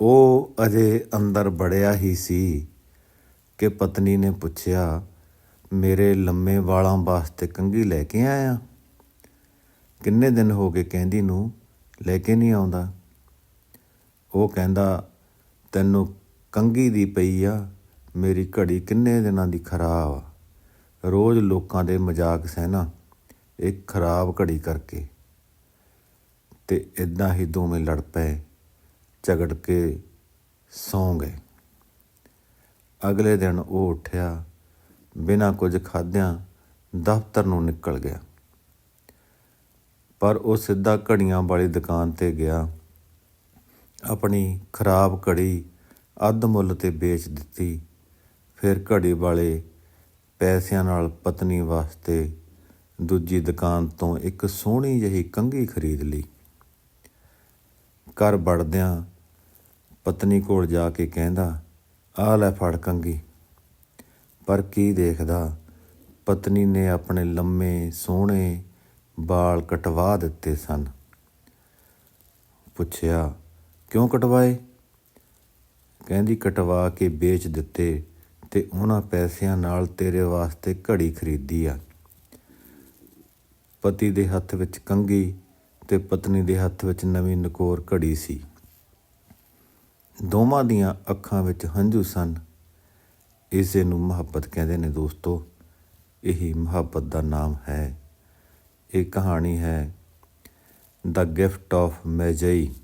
ਉਹ ਅਜੇ ਅੰਦਰ ਵੜਿਆ ਹੀ ਸੀ ਕਿ ਪਤਨੀ ਨੇ ਪੁੱਛਿਆ, ਮੇਰੇ ਲੰਮੇ ਵਾਲਾਂ ਵਾਸਤੇ ਕੰਘੀ ਲੈ ਕੇ ਆਇਆ? ਕਿੰਨੇ ਦਿਨ ਹੋ ਗਏ ਕਹਿੰਦੀ ਨੂੰ, ਲੈ ਕੇ ਨਹੀਂ ਆਉਂਦਾ। ਉਹ ਕਹਿੰਦਾ, ਤੈਨੂੰ ਕੰਘੀ ਦੀ ਪਈ ਆ, ਮੇਰੀ ਘੜੀ ਕਿੰਨੇ ਦਿਨਾਂ ਦੀ ਖਰਾਬ ਆ। ਰੋਜ਼ ਲੋਕਾਂ ਦੇ ਮਜ਼ਾਕ ਸਹਿਣਾ ਇੱਕ ਖਰਾਬ ਘੜੀ ਕਰਕੇ। ਤੇ ਇਦਾਂ ਹੀ ਦੋਵੇਂ ਲੜ ਪਏ। ਝਗੜ ਕੇ ਸੌਂ ਗਏ। ਅਗਲੇ ਦਿਨ ਉਹ ਉੱਠਿਆ, ਬਿਨਾਂ ਕੁਝ ਖਾਧਿਆਂ ਦਫ਼ਤਰ ਨੂੰ ਨਿਕਲ ਗਿਆ। ਪਰ ਉਹ ਸਿੱਧਾ ਘੜੀਆਂ ਵਾਲੀ ਦੁਕਾਨ ਤੇ ਗਿਆ। ਆਪਣੀ ਖਰਾਬ ਘੜੀ ਅੱਧ ਮੁੱਲ ਤੇ ਵੇਚ ਦਿੱਤੀ। ਫਿਰ ਘੜੀ ਵਾਲੇ ਪੈਸਿਆਂ ਨਾਲ ਪਤਨੀ ਵਾਸਤੇ ਦੂਜੀ ਦੁਕਾਨ ਤੋਂ ਇੱਕ ਸੋਹਣੀ ਜਿਹੀ ਕੰਘੀ ਖਰੀਦ ਲਈ। ਘਰ ਵੜਦਿਆਂ ਪਤਨੀ ਕੋਲ ਜਾ ਕੇ ਕਹਿੰਦਾ, ਆ ਲੈ ਫੜ ਕੰਘੀ। ਪਰ ਕੀ ਦੇਖਦਾ, ਪਤਨੀ ਨੇ ਆਪਣੇ ਲੰਮੇ, ਸੋਹਣੇ ਵਾਲ ਕਟਵਾ ਦਿੱਤੇ ਸਨ। ਪੁੱਛਿਆ, ਕਿਉਂ ਕਟਵਾਏ? ਕਹਿੰਦੀ, ਕਟਵਾ ਕੇ ਵੇਚ ਦਿੱਤੇ ਤੇ ਉਹਨਾਂ ਪੈਸਿਆਂ ਨਾਲ ਤੇਰੇ ਵਾਸਤੇ ਘੜੀ ਖਰੀਦੀ ਆ। ਪਤੀ ਦੇ ਹੱਥ ਵਿੱਚ ਕੰਘੀ ਤੇ ਪਤਨੀ ਦੇ ਹੱਥ ਵਿੱਚ ਨਵੀਂ ਨਕੋਰ ਘੜੀ ਸੀ। ਦੋਵਾਂ ਦੀਆਂ ਅੱਖਾਂ ਵਿੱਚ ਹੰਝੂ ਸਨ। ਇਸੇ ਨੂੰ ਮੁਹੱਬਤ ਕਹਿੰਦੇ ਨੇ ਦੋਸਤੋ, ਇਹੀ ਮੁਹੱਬਤ ਦਾ ਨਾਮ ਹੈ। ਇਹ ਕਹਾਣੀ ਹੈ, ਦ ਗਿਫਟ ਆਫ ਮੈਜਈ।